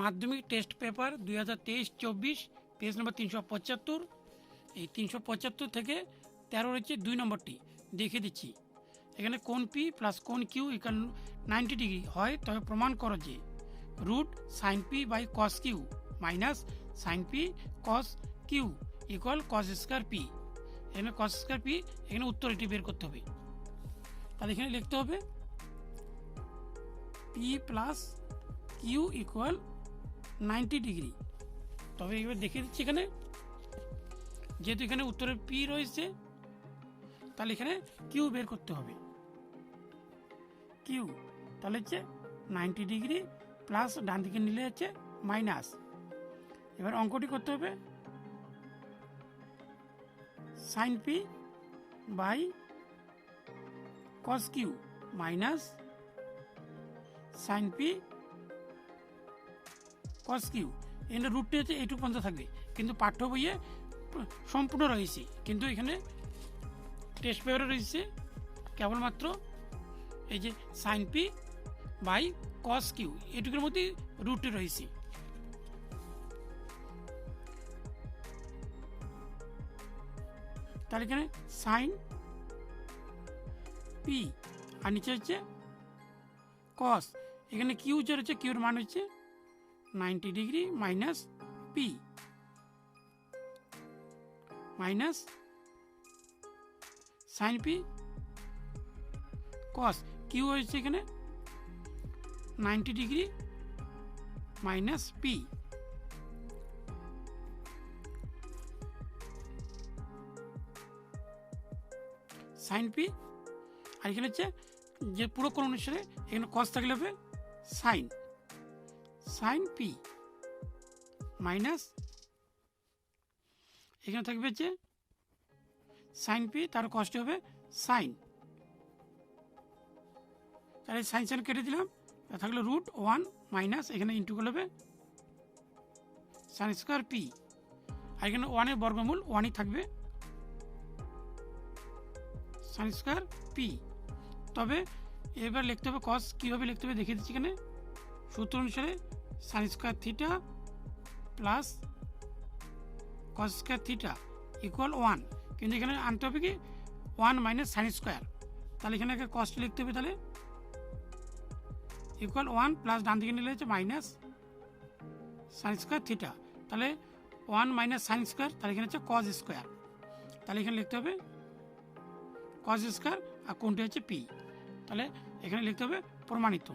মাধ্যমিক test paper দুই হাজার তেইশ চব্বিশ, পেজ নম্বর তিনশো পঁচাত্তর। এই তিনশো পঁচাত্তর থেকে তেরো রয়েছে দুই নম্বরটি। দেখে দিচ্ছি। এখানে কোন পি প্লাস কোন কিউ ইকাল নাইনটি ডিগ্রি। হয়, তবে প্রমাণ করো যে root sine P by cos Q minus sine P cos Q equal cos square P. এখানে কস স্কোয়ার পি, এখানে উত্তর এটি বের করতে হবে। তাহলে এখানে লিখতে হবে P plus Q equal ninety degree. তবে এবার দেখে দিচ্ছি এখানে, যেহেতু এখানে উত্তরে পি রয়েছে, তাহলে এখানে কিউ বের করতে হবে। কিউ তাহলে হচ্ছে নাইনটি ডিগ্রি প্লাস ডান দিকে নিলে হচ্ছে মাইনাস এবার অঙ্কটি করতে হবে। Sine P by cos Q minus sine P cos Q এখানে রুটটি হচ্ছে এইটুকু পর্যন্ত থাকবে কিন্তু পাঠ্য বইয়ে সম্পূর্ণ রয়েছে কিন্তু এখানে টেস্ট পেপারে রয়েছে কেবলমাত্র এই যে sine P by cos Q এটুকুর মধ্যেই রুটটি রয়েছে তাহলে এখানে সাইন পি আর নিচে হচ্ছে কস এখানে কিউ যে রয়েছে কিউর মান হচ্ছে ninety degree minus P. Minus sine P cos. Q হচ্ছে এখানে ninety degree minus P. Sine P আর এখানে হচ্ছে যে পুরো কোন অনুসারে এখানে কস থাকলে হবে সাইন। সাইন পি মাইনাস এখানে থাকবে হচ্ছে সাইন পি তার কষ্ট হবে সাইন তাহলে সাইন সাইন কেটে দিলাম থাকল রুট ওয়ান মাইনাস এখানে ইন্টু করলে হবে সাইন স্কোয়ার পি আর এখানে ওয়ানের বর্গমূল ওয়ানই থাকবে সাইন স্কোয়ার পি তবে এবার লিখতে হবে কস কীভাবে লিখতে হবে দেখিয়ে দিচ্ছি এখানে। সূত্র অনুসারে sine square theta plus cos square theta equal one কিন্তু এখানে আনতে হবে কি? ওয়ান মাইনাস সাইন স্কোয়ার তাহলে এখানে কস্ট লিখতে হবে তাহলে। ইকুয়াল ওয়ান প্লাস ডান দিকে নিলে হচ্ছে মাইনাস সাইন স্কোয়ার থিটা তাহলে ওয়ান মাইনাস সাইন স্কোয়ার তাহলে এখানে হচ্ছে কজ স্কোয়ার তাহলে এখানে লিখতে হবে কজ স্কোয়ার আর কোনটি হচ্ছে পি তাহলে এখানে লিখতে হবে প্রমাণিত।